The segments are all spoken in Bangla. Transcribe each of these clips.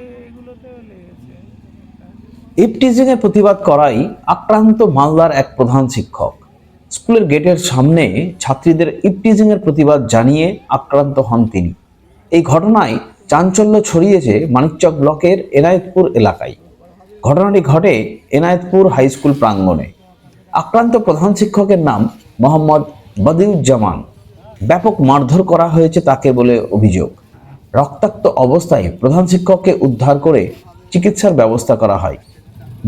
এইগুলোতেও ইপটিজিং এর প্রতিবাদ করাই আক্রান্ত মালদার এক প্রধান শিক্ষক। স্কুলের গেটের সামনে ছাত্রীদের ইপটিজিং এর প্রতিবাদ জানিয়ে আক্রান্ত হন তিনি। এই ঘটনায় চাঞ্চল্য ছড়িয়েছে মানিকচক ব্লকের এনায়েতপুর এলাকায়। ঘটনাটি ঘটে এনায়েতপুর হাই স্কুল প্রাঙ্গণে। আক্রান্ত প্রধান শিক্ষকের নাম মোহাম্মদ বদিউজ্জামান। ব্যাপক মারধর করা হয়েছে তাকে বলে অভিযোগ। রক্তাক্ত অবস্থায় প্রধান শিক্ষককে উদ্ধার করে চিকিৎসার ব্যবস্থা করা হয়।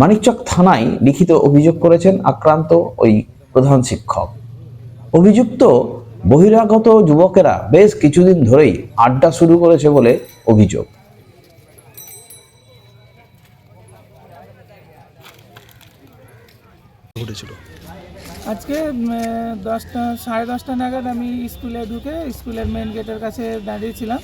মানিকচক থানায় লিখিত অভিযোগ করেছেন আক্রান্ত ওই প্রধান শিক্ষক। অভিযুক্ত বহিরাগত যুবকেরা বেশ কিছুদিন ধরেই আড্ডা শুরু করেছে বলে অভিযোগ। ঘটেছিল? আজকে দশটা সাড়ে দশটা নাগাদ আমি স্কুলে ঢুকে স্কুলের মেন গেটের কাছে দাঁড়িয়েছিলাম।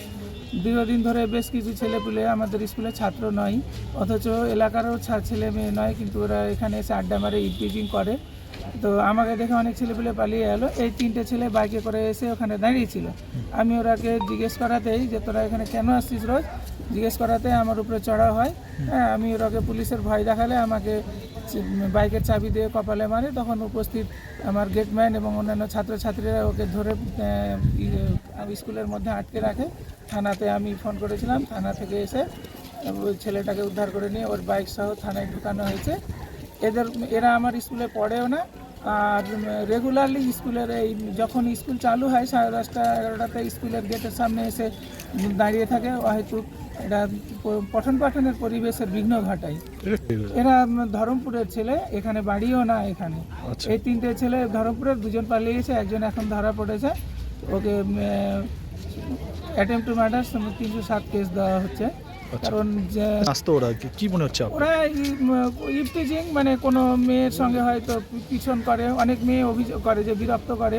দীর্ঘদিন ধরে বেশ কিছু ছেলেপুলে আমাদের স্কুলের ছাত্র নয় অথচ এলাকারও ছেলে মেয়ে নয় কিন্তু ওরা এখানে এসে আড্ডা মারে ইপিজিং করে। তো আমাকে দেখে অনেক ছেলেপুলে পালিয়ে এলো। এই তিনটে ছেলে বাইকে করে এসে ওখানে দাঁড়িয়েছিল আমি ওরাকে জিজ্ঞেস করাতেই যে তোরা এখানে কেন আসছিস রোজ? জিজ্ঞেস করাতে আমার উপরে চড়া হয়। হ্যাঁ আমি ওরাকে পুলিশের ভয় দেখালে আমাকে বাইকের চাবি দিয়ে কপালে মারে। তখন উপস্থিত আমার গেটম্যান এবং অন্যান্য ছাত্রছাত্রীরা ওকে ধরে আহ, ই- স্কুলের মধ্যে আটকে রাখে। থানাতে আমি ফোন করেছিলাম থানা থেকে এসে ওই ছেলেটাকে উদ্ধার করে নিয়ে ওর বাইক সহ থানায় ঢুকানো হয়েছে। এদের এরা আমার স্কুলে পড়েও না। আর রেগুলারলি স্কুলের এই যখন স্কুল চালু হয় সাড়ে দশটা এগারোটাতে স্কুলের গেটের সামনে এসে দাঁড়িয়ে থাকে। হয়তো এটা পঠন পাঠনের পরিবেশের বিঘ্ন ঘটায়। এরা ধরমপুরের ছেলে এখানে বাড়িও না এখানে। আচ্ছা। এই তিনটে ছেলে ধরমপুরের দুজন পালিয়ে গেছে একজন এখন ধরা পড়েছে। ওকে অ্যাটেম্প টু মার্ডার তিনশো সাত কেস দেওয়া হচ্ছে। কারণ যে আসতো ওরা কি- কি মনে হচ্ছে ওরা ইফটিজিং মানে কোনো মেয়ের সঙ্গে হয়তো পিছন করে অনেক মেয়ে অভিযোগ করে যে বিরক্ত করে।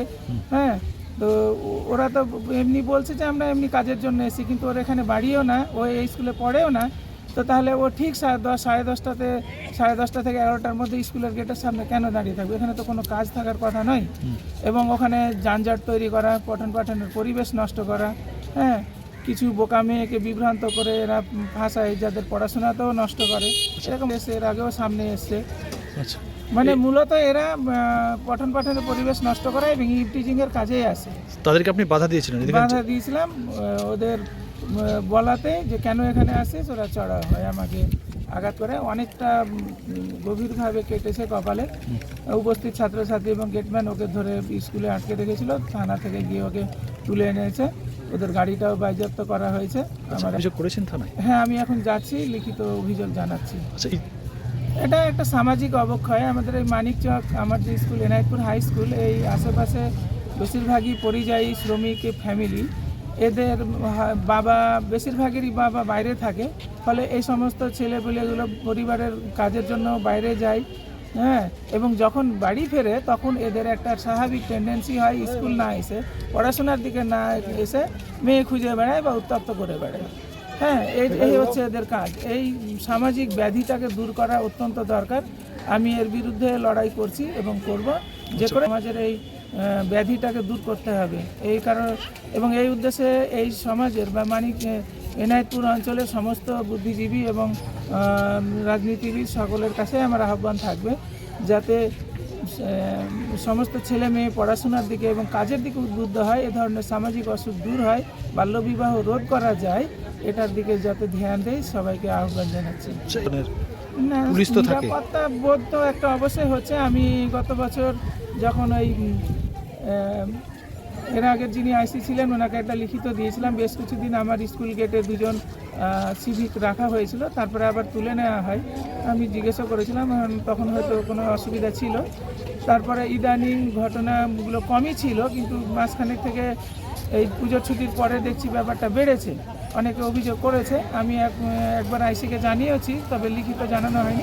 হ্যাঁ তো ওরা তো এমনি বলছে যে আমরা এমনি কাজের জন্য এসেছি কিন্তু ওর এখানে বাড়িও না ও এই স্কুলে পড়েও না। তো তাহলে ও ঠিক সাড়ে দশ সাড়ে দশটাতে সাড়ে দশটা থেকে এগারোটার মধ্যে স্কুলের গেটের সামনে কেন দাঁড়িয়ে থাকবে? এখানে তো কোনো কাজ থাকার কথা নয়। এবং ওখানে যানজট তৈরি করা পঠন পাঠনের পরিবেশ নষ্ট করা হ্যাঁ? কিছু বোকা মেয়েকে বিভ্রান্ত করে এরা ভাষায় যাদের পড়াশোনাতেও নষ্ট করে। এরকম এসে এর আগেও সামনে এসছে। আচ্ছা। মানে মূলত এরা পঠন পাঠনের পরিবেশ নষ্ট করা এবং টিচিং এর কাজেই আসে। তাদেরকে আপনি বাধা দিয়েছিলেন বাধা দিয়েছিলাম ওদের বলাতে যে কেন এখানে আসিস ওরা চড়া হয় আমাকে আঘাত করে। অনেকটা গভীরভাবে কেটেছে কপালে। উপস্থিত ছাত্রছাত্রী এবং গেটম্যান ওকে ধরে স্কুলে আটকে রেখেছিল থানা থেকে গিয়ে ওকে তুলে এনেছে। ওদের গাড়িটাও বাজেয়াপ্ত করা হয়েছে। আমার অভিযোগ করেছেন থানায়? হ্যাঁ আমি এখন যাচ্ছি লিখিত অভিযোগ জানাচ্ছি। আচ্ছা এটা একটা সামাজিক অবক্ষয়। আমাদের এই মানিকচক আমার যে স্কুল এনায়তপুর হাই স্কুল এই আশেপাশে বেশিরভাগই পরিযায়ী শ্রমিক ফ্যামিলি এদের বাবা বেশিরভাগেরই বাবা বাইরে থাকে। ফলে এই সমস্ত ছেলেপেলেগুলো পরিবারের কাজের জন্য বাইরে যায় হ্যাঁ? এবং যখন বাড়ি ফেরে, তখন এদের একটা স্বাভাবিক টেন্ডেন্সি হয়, স্কুল না এসে, পড়াশোনার দিকে না এসে মেয়ে খুঁজে বেড়ায় বা উত্তপ্ত করে বেড়ায়। হ্যাঁ এই এই হচ্ছে এদের কাজ। এই সামাজিক ব্যাধিটাকে দূর করা অত্যন্ত দরকার। আমি এর বিরুদ্ধে লড়াই করছি এবং করব। যে করে সমাজের এই ব্যাধিটাকে দূর করতে হবে। এই কারণ এবং এই উদ্দেশ্যে এই সমাজের বা মানিক এনায়তপুর অঞ্চলের সমস্ত বুদ্ধিজীবী এবং রাজনীতিবিদ সকলের কাছে আমার আহ্বান থাকবে যাতে সমস্ত ছেলে মেয়ে পড়াশোনার দিকে এবং কাজের দিকে উদ্বুদ্ধ হয় এ ধরনের সামাজিক অসুখ দূর হয় বাল্যবিবাহ রোধ করা যায় এটার দিকে যাতে ধ্যান দেয় সবাইকে আহ্বান জানাচ্ছি। নিরাপত্তা বোধ তো একটা অবশ্যই হচ্ছে। আমি গত বছর যখন ওই এর আগের যিনি আইসি ছিলেন, ওনাকে একটা লিখিত দিয়েছিলাম, বেশ কিছুদিন আমার স্কুল গেটে দুজন সিভিক রাখা হয়েছিল, তারপরে আবার তুলে নেওয়া হয়। আমি জিজ্ঞাসা করেছিলাম তখন হয়তো কোনো অসুবিধা ছিল। তারপরে ইদানিং ঘটনাগুলো কমই ছিল, কিন্তু মাঝখানে থেকে এই পুজোর ছুটির পরে দেখছি ব্যাপারটা বেড়েছে। অনেকে অভিযোগ করেছে, আমি এক- একবার আইসিকে জানিয়েছি, তবে লিখিত জানানো হয়নি।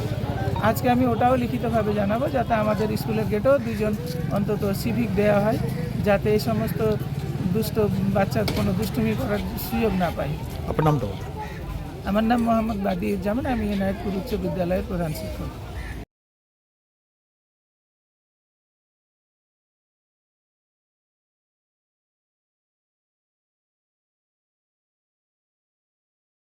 আজকে আমি ওটাও লিখিতভাবে জানাব যাতে আমাদের স্কুলের গেটেও দুজন অন্তত সিভিক দেওয়া হয় যাতে এই সমস্ত দুষ্ট বাচ্চার কোনো দুষ্টুমি করার সুযোগ না পায়। আপনার নামটা আমার নাম মোহাম্মদ বাদি জামান আমি এনায়তপুর উচ্চ বিদ্যালয়ের প্রধান শিক্ষক।